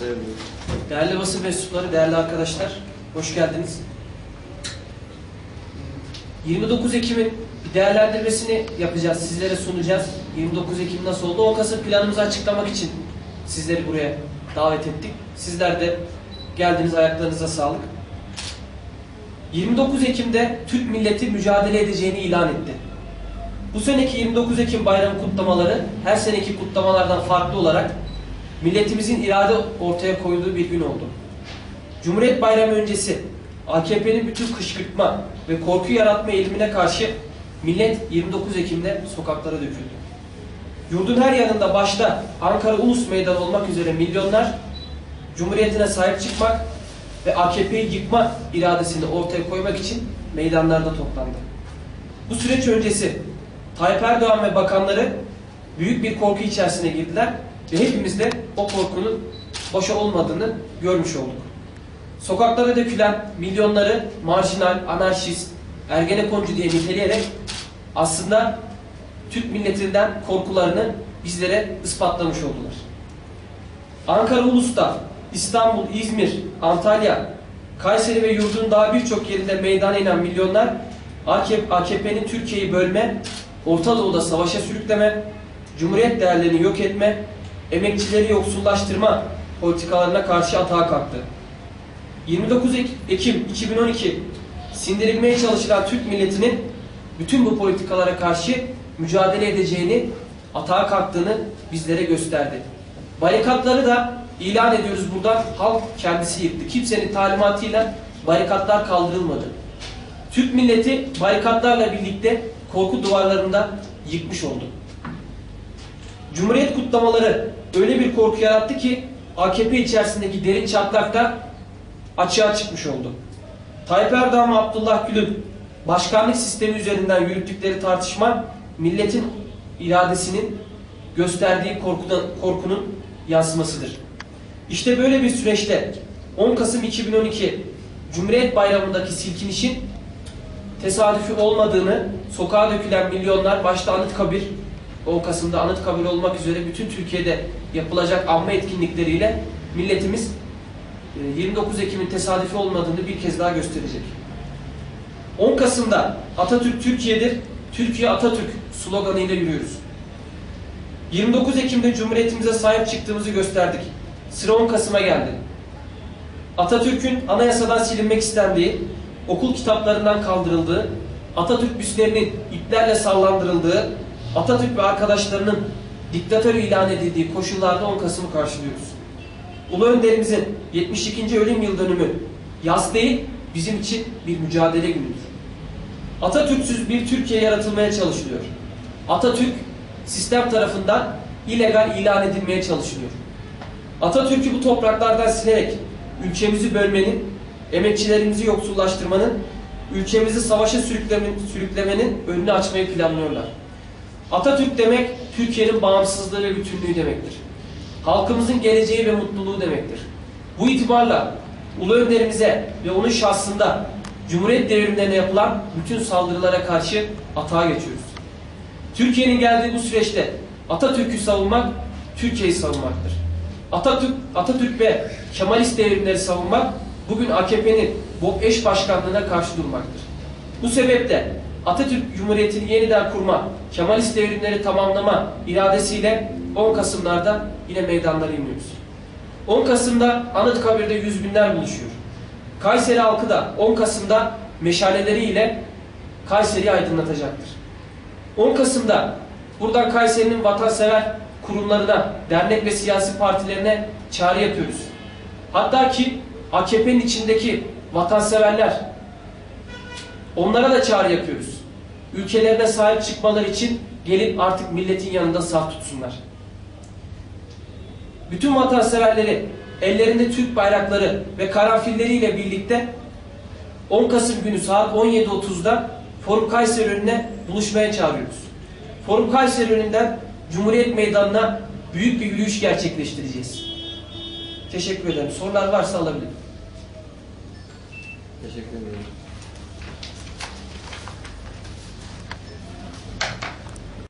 Sevmiyorum. Değerli basın mensupları, değerli arkadaşlar, hoş geldiniz. 29 Ekim'in bir değerlendirmesini yapacağız, sizlere sunacağız. 29 Ekim nasıl oldu? 10 Kasım planımızı açıklamak için sizleri buraya davet ettik. Sizler de geldiniz, ayaklarınıza sağlık. 29 Ekim'de Türk milleti mücadele edeceğini ilan etti. Bu seneki 29 Ekim bayramı kutlamaları her seneki kutlamalardan farklı olarak milletimizin irade ortaya koyduğu bir gün oldu. Cumhuriyet Bayramı öncesi AKP'nin bütün kışkırtma ve korku yaratma eğilimine karşı millet 29 Ekim'de sokaklara döküldü. Yurdun her yanında başta Ankara Ulus Meydanı olmak üzere milyonlar Cumhuriyetine sahip çıkmak ve AKP'yi yıkma iradesini ortaya koymak için meydanlarda toplandı. Bu süreç öncesi Tayyip Erdoğan ve bakanları büyük bir korku içerisine girdiler ve hepimiz de o korkunun boşa olmadığını görmüş olduk. Sokaklara dökülen milyonları marjinal, anarşist, ergenekoncu diye niteleyerek aslında Türk milletinden korkularını bizlere ispatlamış oldular. Ankara Ulus'ta, İstanbul, İzmir, Antalya, Kayseri ve yurdun daha birçok yerinde meydana inen milyonlar AKP'nin Türkiye'yi bölme, Orta Doğu'da savaşa sürükleme, Cumhuriyet değerlerini yok etme, emekçileri yoksullaştırma politikalarına karşı atağa kalktı. 29 Ek- Ekim 2012 sindirilmeye çalışılan Türk milletinin bütün bu politikalara karşı mücadele edeceğini, atağa kalktığını bizlere gösterdi. Barikatları da ilan ediyoruz buradan halk kendisi yıktı. Kimsenin talimatıyla barikatlar kaldırılmadı. Türk milleti barikatlarla birlikte korku duvarlarında yıkmış oldu. Cumhuriyet kutlamaları öyle bir korku yarattı ki AKP içerisindeki derin çatlakta açığa çıkmış oldu. Tayyip Erdoğan ve Abdullah Gül'ün başkanlık sistemi üzerinden yürüttükleri tartışma milletin iradesinin gösterdiği korkudan, korkunun yansımasıdır. İşte böyle bir süreçte 10 Kasım 2012 Cumhuriyet Bayramı'ndaki silkinişin tesadüfi olmadığını sokağa dökülen milyonlar başta Anıtkabir 10 Kasım'da Anıtkabir olmak üzere bütün Türkiye'de yapılacak anma etkinlikleriyle milletimiz e, 29 Ekim'in tesadüfi olmadığını bir kez daha gösterecek. 10 Kasım'da Atatürk Türkiye'dir, Türkiye Atatürk sloganıyla yürüyoruz. 29 Ekim'de Cumhuriyetimize sahip çıktığımızı gösterdik. Sıra 10 Kasım'a geldi. Atatürk'ün anayasadan silinmek istendiği, okul kitaplarından kaldırıldığı, Atatürk büstlerinin iplerle sallandırıldığı, Atatürk ve arkadaşlarının diktatör ilan edildiği koşullarda 10 Kasım'ı karşılıyoruz. Ulu Önderimizin 72. ölüm yıl dönümü yaz değil, bizim için bir mücadele günüdür. Atatürk'süz bir Türkiye yaratılmaya çalışılıyor. Atatürk sistem tarafından illegal ilan edilmeye çalışılıyor. Atatürk'ü bu topraklardan silerek ülkemizi bölmenin, emekçilerimizi yoksullaştırmanın, ülkemizi savaşa sürüklemenin, önünü açmayı planlıyorlar. Atatürk demek Türkiye'nin bağımsızlığı ve bütünlüğü demektir. Halkımızın geleceği ve mutluluğu demektir. Bu itibarla Ulu Önderimize ve onun şahsında Cumhuriyet devrimlerine yapılan bütün saldırılara karşı atağa geçiyoruz. Türkiye'nin geldiği bu süreçte Atatürk'ü savunmak, Türkiye'yi savunmaktır. Atatürk, Atatürk ve Kemalist devrimleri savunmak, bugün AKP'nin bu eş başkanlığına karşı durmaktır. Bu sebeple Atatürk Cumhuriyeti'ni yeniden kurma, Kemalist devrimleri tamamlama iradesiyle 10 Kasım'larda yine meydanlara iniyoruz. 10 Kasım'da Anıtkabir'de yüz binler buluşuyor. Kayseri halkı da 10 Kasım'da meşaleleriyle Kayseri'yi aydınlatacaktır. 10 Kasım'da buradan Kayseri'nin vatansever kurumlarına, dernek ve siyasi partilerine çağrı yapıyoruz. Hatta ki AKP'nin içindeki vatanseverler onlara da çağrı yapıyoruz. Ülkelerine sahip çıkmaları için gelip artık milletin yanında saf tutsunlar. Bütün vatanseverleri ellerinde Türk bayrakları ve karanfilleriyle birlikte 10 Kasım günü saat 17.30'da Forum Kayseri önüne buluşmaya çağırıyoruz. Forum Kayseri önünden Cumhuriyet Meydanı'na büyük bir yürüyüş gerçekleştireceğiz. Teşekkür ederim. Sorular varsa alabilirim. Teşekkür ederim.